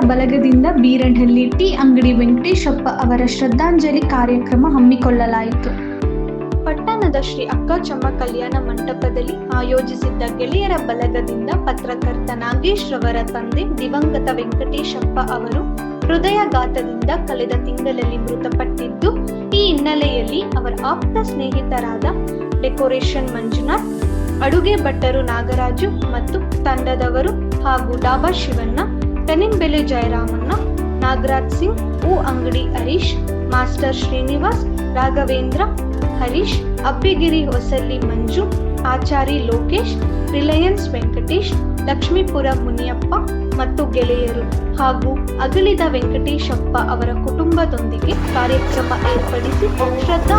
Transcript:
ಬಳಗದಿಂದ Beeranahalli T. ಅಂಗಡಿ ವೆಂಕಟೇಶಪ್ಪ ಅವರ ಶ್ರದ್ಧಾಂಜಲಿ ಕಾರ್ಯಕ್ರಮ ಹಮ್ಮಿಕೊಳ್ಳಲಾಯಿತು. ಪಟ್ಟಣದ ಶ್ರೀ ಅಕ್ಕಚಮ್ಮ ಕಲ್ಯಾಣ ಮಂಟಪದಲ್ಲಿ ಆಯೋಜಿಸಿದ್ದ ಗೆಳೆಯರ ಬಲಗದಿಂದ ಪತ್ರಕರ್ತ ನಾಗೇಶ್ ರವರ ತಂದೆ ದಿವಂಗತ ವೆಂಕಟೇಶಪ್ಪ ಅವರು ಹೃದಯಾಘಾತದಿಂದ ಕಳೆದ ತಿಂಗಳಲ್ಲಿ ಮೃತಪಟ್ಟಿದ್ದು, ಈ ಹಿನ್ನೆಲೆಯಲ್ಲಿ ಅವರ ಆಪ್ತ ಸ್ನೇಹಿತರಾದ ಡೆಕೋರೇಷನ್ ಮಂಜುನಾಥ್, ಅಡುಗೆ ಭಟ್ಟರು ನಾಗರಾಜು ಮತ್ತು ತಂಡದವರು ಹಾಗೂ ಡಾಬಾ ಶಿವಣ್ಣ ತೆನಿಂಬೆಲೆ ಜಯರಾಮಣ್ಣ, ನಾಗರಾಜ್ ಸಿಂಗ್ ಹೂ ಅಂಗಡಿ ಹರೀಶ್, ಮಾಸ್ಟರ್ ಶ್ರೀನಿವಾಸ್, ರಾಘವೇಂದ್ರ, ಹರೀಶ್, ಅಬ್ಬಿಗಿರಿ ಹೊಸಳ್ಳಿ ಮಂಜು, ಆಚಾರಿ ಲೋಕೇಶ್, ರಿಲಯನ್ಸ್ ವೆಂಕಟೇಶ್, ಲಕ್ಷ್ಮೀಪುರ ಮುನಿಯಪ್ಪ ಮತ್ತು ಗೆಳೆಯರು ಹಾಗೂ ಅಗಲಿದ ವೆಂಕಟೇಶಪ್ಪ ಅವರ ಕುಟುಂಬದೊಂದಿಗೆ ಕಾರ್ಯಕ್ರಮ ಏರ್ಪಡಿಸಿ ಶ್ರದ್ಧಾ